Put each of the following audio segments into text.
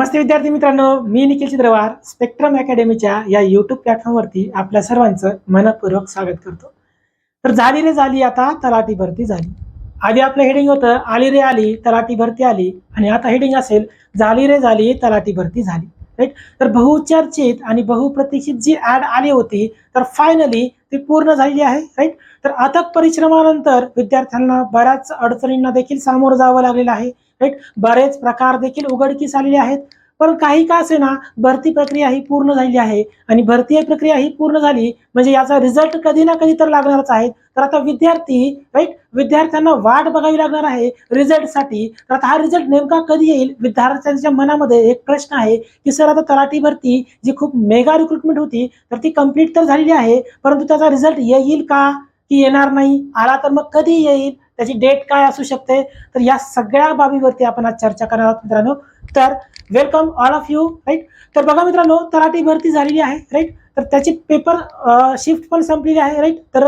नमस्ते विद्यार्थी मित्रांनो मी निखिल चित्रवार स्पेक्ट्रम अकॅडमीच्या या युट्यूब प्लॅटफॉर्मवरती आपल्या सर्वांचं मनपूर्वक स्वागत करतो. तर झाली रे झाली आता तलाठी भरती झाली. आधी आपलं हेडिंग होतं आली रे आली तलाठी भरती आली. आणि आता हेडिंग असेल झाली रे झाली तलाठी भरती झाली. राईट तर बहुचर्चित आणि बहुप्रतीक्षित जी ऍड आली होती तर फायनली ती पूर्ण झालेली आहे. राईट तर अथक परिश्रमानंतर विद्यार्थ्यांना बऱ्याच अडचणींना देखील सामोरं जावं लागलेलं आहे. राईट बरेच प्रकार देखील उघडकीस आलेले आहेत. पण काही का असे ना भरती प्रक्रिया ही पूर्ण झालेली आहे. आणि भरती प्रक्रिया ही पूर्ण झाली म्हणजे याचा रिझल्ट कधी ना कधी तर लागणारच आहे. तर आता विद्यार्थी राईट विद्यार्थ्यांना वाट बघावी लागणार आहे रिझल्टसाठी तर आता हा रिझल्ट नेमका कधी येईल? विद्यार्थ्यांच्या मनामध्ये एक प्रश्न आहे की सर आता तलाठी भरती जी खूप मेगा रिक्रुटमेंट होती तर ती कंप्लीट तर झालेली आहे परंतु त्याचा रिझल्ट येईल का? की येणार नाही? आला तर मग कधी येईल? त्याची डेट काय असू शकते? तर या सगळ्या बाबीवरती आपण आज चर्चा करणार आहोत मित्रांनो. तर welcome all of you right तर बघा मित्रांनो तलाठी भरती झालेली आहे राईट तर त्याची पेपर शिफ्ट पण संपलेली आहे राईट तर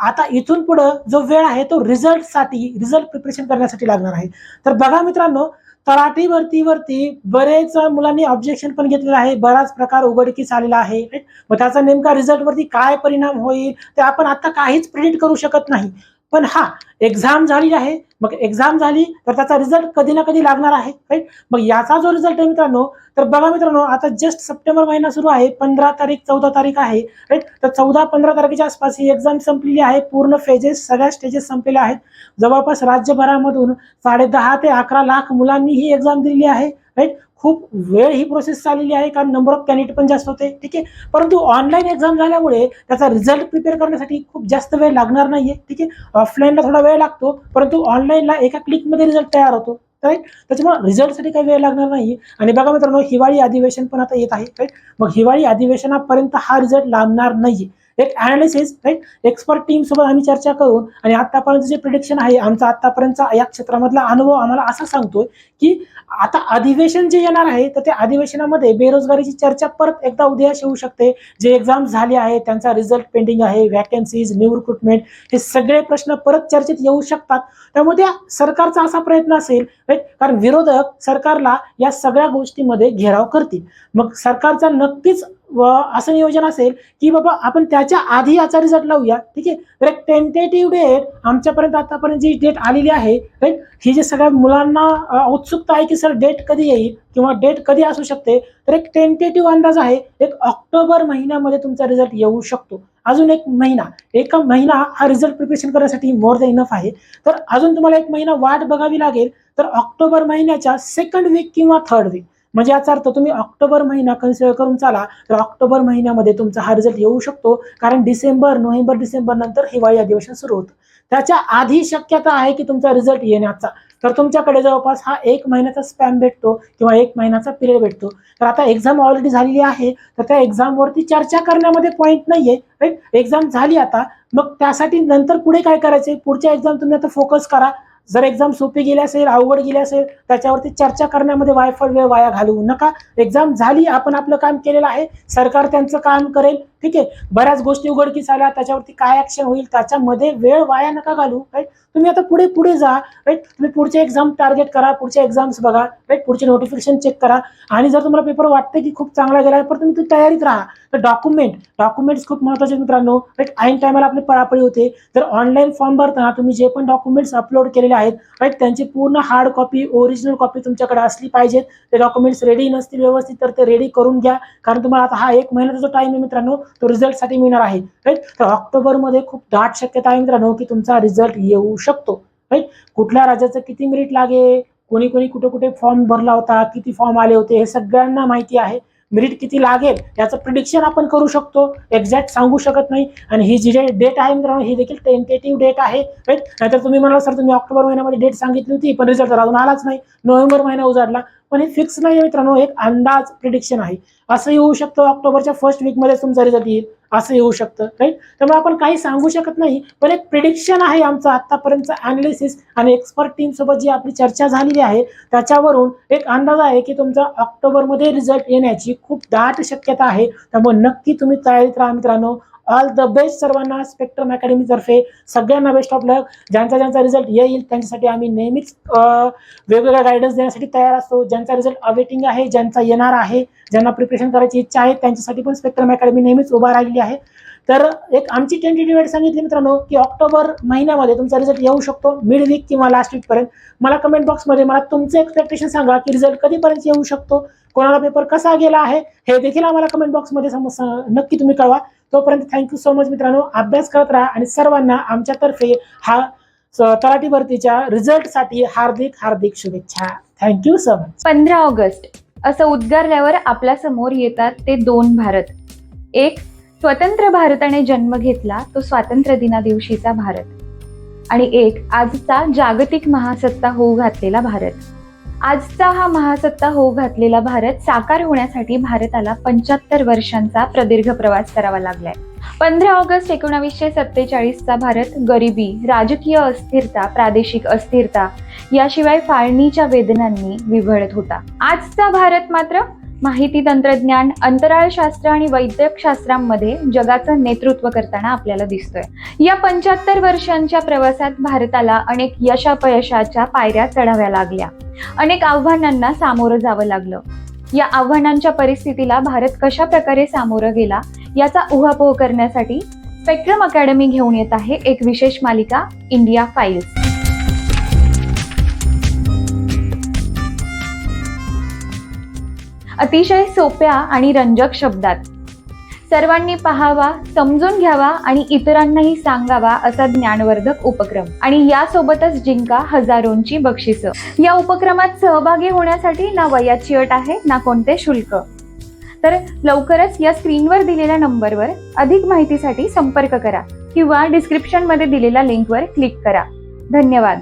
आता इथून पुढं जो वेळ आहे तो रिझल्टसाठी रिझल्ट प्रिपरेशन करण्यासाठी लागणार आहे. तर बघा मित्रांनो तलाठी भरतीवरती बरेच मुलांनी ऑब्जेक्शन पण घेतलेलं आहे. बराच प्रकार उघडकीस आलेला आहे मग त्याचा नेमका रिझल्टवरती काय परिणाम होईल ते आपण आता काहीच प्रिडिक्ट करू शकत नाही. पण हा एक्झाम झाली आहे. मग एक्झाम झाली तर त्याचा रिझल्ट कधी ना कधी लागणार आहे राईट मग याचा जो रिझल्ट आहे मित्रांनो तर बघा मित्रांनो आता जस्ट सप्टेंबर महिना सुरू आहे पंधरा तारीख चौदा तारीख आहे राईट तर चौदा पंधरा तारखेच्या आसपास ही एक्झाम संपलेली आहे. पूर्ण फेजेस सगळ्या स्टेजेस संपलेल्या आहेत. जवळपास राज्यभरामधून साडे दहा ते अकरा लाख मुलांनी ही एक्झाम दिलेली आहे राईट खूप वेळ ही प्रोसेस चाललेली आहे कारण नंबर ऑफ कॅन्डिडेट पण जास्त होते ठीक आहे? परंतु ऑनलाईन एक्झाम झाल्यामुळे त्याचा रिझल्ट प्रिपेअर करण्यासाठी खूप जास्त वेळ लागणार नाही आहे ठीक आहे? ऑफलाईनला थोडा वेळ लागतो परंतु ऑनलाईनला एका क्लिकमध्ये रिझल्ट तयार होतो राईट त्याच्यामुळे रिझल्टसाठी काही वेळ लागणार नाही आणि बघा मित्रांनो हिवाळी अधिवेशन पण आता येत आहे राईट मग हिवाळी अधिवेशनापर्यंत हा रिझल्ट लागणार नाहीये. एक अनालिसिस राईट एक्सपर्ट टीम सोबत आम्ही चर्चा करून आणि आतापर्यंत जे प्रिडिक्शन आहे आमचा आतापर्यंतचा या क्षेत्रामधला अनुभव आम्हाला असा सांगतोय की आता अधिवेशन जे येणार आहे तर त्या अधिवेशनामध्ये बेरोजगारीची चर्चा परत एकदा उदयास येऊ शकते. जे एक्झाम झाले आहे त्यांचा रिझल्ट पेंडिंग आहे व्हॅकन्सीज न्यू रिक्रुटमेंट हे सगळे प्रश्न परत चर्चेत येऊ शकतात. त्यामुळे त्या सरकारचा असा प्रयत्न असेल राईट कारण विरोधक सरकारला या सगळ्या गोष्टीमध्ये घेराव करतील. मग सरकारचा नक्कीच व असं नियोजन असेल की बाबा आपण त्याच्या आधी याचा रिझल्ट लावूया ठीक आहे? तर एक टेंटेटिव्ह डेट आमच्यापर्यंत आतापर्यंत जी डेट आलेली आहे राईट ही जे सगळ्या मुलांना उत्सुकता आहे की सर डेट कधी येईल किंवा डेट कधी असू शकते? तर एक टेंटेटिव्ह अंदाज आहे एक ऑक्टोबर महिन्यामध्ये तुमचा रिझल्ट येऊ शकतो. अजून एक महिना एका महिना हा रिझल्ट प्रिपरेशन करण्यासाठी मोर द इनफ आहे. तर अजून तुम्हाला एक महिना वाट बघावी लागेल तर ऑक्टोबर महिन्याच्या सेकंड वीक किंवा थर्ड वीक म्हणजे याचा अर्थ तुम्ही ऑक्टोबर महिना कन्सिडर करून चाला तर ऑक्टोबर महिन्यामध्ये तुमचा हा रिझल्ट येऊ शकतो. कारण डिसेंबर नोव्हेंबर डिसेंबर नंतर हिवाळी अधिवेशन सुरू होतं. त्याच्या आधी शक्यता आहे की तुमचा रिझल्ट येण्याचा. तर तुमच्याकडे जवळपास हा एक महिन्याचा स्पॅम भेटतो किंवा एक महिन्याचा पिरियड भेटतो. तर आता एक्झाम ऑलरेडी झालेली आहे तर त्या एक्झामवरती चर्चा करण्यामध्ये पॉईंट नाहीये राईट एक्झाम झाली आता मग त्यासाठी नंतर पुढे काय करायचे पुढच्या एक्झाम तुम्ही आता फोकस करा. जर एक्झाम सोपी गेली असेल अवघड गेली असेल त्याच्यावरती चर्चा करण्यामध्ये वायफळ वेळ वाया घालवू नका. एक्झाम झाली आपण आपलं काम केलेलं आहे. सरकार त्यांचं काम करेल. ठीक आहे? बऱ्याच गोष्टी उघडकीस आल्या त्याच्यावरती काय ऍक्शन होईल त्याच्यामध्ये वेळ वाया नका घालू राईट तुम्ही आता पुढे पुढे जा राईट तुम्ही पुढचे एक्झाम टार्गेट करा पुढचे एक्झाम्स बघा राईट पुढचे नोटिफिकेशन चेक करा. आणि जर तुम्हाला पेपर वाटतं की खूप चांगला गेला आहे पण तुम्ही तयारीत राहा. तर डॉक्युमेंट डॉक्युमेंट्स खूप महत्त्वाचे मित्रांनो राईट ऐन टायमाला आपली पळापळी होते. तर ऑनलाईन फॉर्म भरताना तुम्ही जे पण डॉक्युमेंट्स अपलोड केलेले आहेत राईट त्यांची पूर्ण हार्ड कॉपी ओरिजिनल कॉपी तुमच्याकडे असली पाहिजेत. ते डॉक्युमेंट्स रेडी नसतील व्यवस्थित तर ते रेडी करून घ्या. कारण तुम्हाला आता हा एक महिन्याचा जो टाइम आहे मित्रांनो तो रिझल्टसाठी मिळणार आहे राईट तर ऑक्टोबरमध्ये खूप दाट शक्यता आहे मित्रांनो की तुमचा रिझल्ट येऊ शकतो राईट कुठल्या राज्याचं किती मेरिट लागेल? कोणी कोणी कुठे कुठे फॉर्म भरला होता? किती फॉर्म आले होते? हे सगळ्यांना माहिती आहे. मेरिट किती लागेल याचं प्रिडिक्शन आपण करू शकतो. एक्झॅक्ट सांगू शकत नाही. आणि ही जी डेट आहे मित्रांनो ही देखील टेंटेटिव्ह डेट आहे राईट नाहीतर तुम्ही म्हणाल सर तुम्ही ऑक्टोबर महिन्यामध्ये डेट सांगितली होती पण रिझल्ट अजून आलाच नाही. नोव्हेंबर महिना उजाडला. पण हे फिक्स नाही मित्रांनो एक अंदाज प्रिडिक्शन आहे. असं येऊ शकतं ऑक्टोबरच्या फर्स्ट वीकमध्ये तुमचा रिझल्ट येईल. असं येऊ शकतं राईट त्यामुळे आपण काही सांगू शकत नाही पण एक प्रिडिक्शन आहे आमचं आतापर्यंतचं अनालिसिस आणि एक्सपर्ट टीम सोबत जी आपली चर्चा झालेली आहे त्याच्यावरून एक अंदाज आहे की तुमचा ऑक्टोबरमध्ये रिझल्ट येण्याची खूप दाट शक्यता आहे. त्यामुळे नक्की तुम्ही तयारीत राहा मित्रांनो. ऑल द बेस्ट सर्वांना स्पेक्ट्रम अकॅडमीतर्फे सगळ्यांना बेस्ट ऑफ लक ज्यांचा ज्यांचा रिझल्ट येईल त्यांच्यासाठी आम्ही नेहमीच वेगवेगळा वेगवेगळ्या गायडन्स देण्यासाठी तयार असतो. ज्यांचा रिझल्ट अवेटिंग आहे ज्यांचा येणार आहे ज्यांना प्रिपरेशन करायची इच्छा आहे त्यांच्यासाठी पण स्पेक्ट्रम अकॅडमी नेहमीच उभा राहिली आहे. तर एक आमची टेंटेटिव्ह डेट सांगितली मित्रांनो की ऑक्टोबर महिन्यामध्ये तुमचा रिझल्ट येऊ शकतो मिड वीक किंवा लास्ट वीकपर्यंत मला कमेंट बॉक्समध्ये मला तुमचं एक्सपेक्टेशन सांगा की रिझल्ट कधीपर्यंत येऊ शकतो कोणाला पेपर कसा गेला आहे हे देखील आम्हाला कमेंट बॉक्समध्ये सम नक्की तुम्ही कळवा. तोपर्यंत थँक्यू सो मच मित्रांनो. अभ्यास करत राहा आणि सर्वांना आमच्यातर्फे हा तलाठी भरतीच्या रिझल्टसाठी हार्दिक हार्दिक शुभेच्छा. थँक्यू सो मच पंधरा ऑगस्ट असं उद्गारल्यावर आपल्यासमोर येतात ते दोन भारत. एक स्वतंत्र भारताने जन्म घेतला तो स्वातंत्र्य दिना दिवशीचा भारत. आणि एक आजचा जागतिक महासत्ता होऊ घातलेला भारत. आजचा हा महासत्ता होऊ घातलेला भारत साकार होण्यासाठी भारताला पंच्याहत्तर वर्षांचा प्रदीर्घ प्रवास करावा लागलाय. पंधरा ऑगस्ट एकोणावीसशे सत्तेचाळीसचा भारत गरिबी राजकीय अस्थिरता प्रादेशिक अस्थिरता याशिवाय फाळणीच्या वेदनांनी विव्हळत होता. आजचा भारत मात्र माहिती तंत्रज्ञान अंतराळशास्त्र आणि वैद्यकशास्त्रांमध्ये जगाचं नेतृत्व करताना आपल्याला दिसतोय. या पंच्याहत्तर वर्षांच्या प्रवासात भारताला अनेक यशापयशाच्या पायऱ्या चढाव्या लागल्या. अनेक आव्हानांना सामोरं जावं लागलं. या आव्हानांच्या परिस्थितीला भारत कशा प्रकारे सामोरं गेला याचा उहापोह करण्यासाठी स्पेक्ट्रम अकॅडमी घेऊन येत आहे एक विशेष मालिका इंडिया फाईल्स. अतिशय सोप्या आणि रंजक शब्दात. सर्वांनी पाहावा समजून घ्यावा आणि इतरांनाही सांगावा असा ज्ञानवर्धक उपक्रम. आणि यासोबतच जिंका हजारोंची बक्षिसं. या उपक्रमात सहभागी होण्यासाठी ना वयाची अट आहे ना कोणते शुल्क. तर लवकरच या स्क्रीनवर दिलेल्या नंबरवर अधिक माहितीसाठी संपर्क करा किंवा डिस्क्रिप्शनमध्ये दिलेल्या लिंकवर क्लिक करा. धन्यवाद.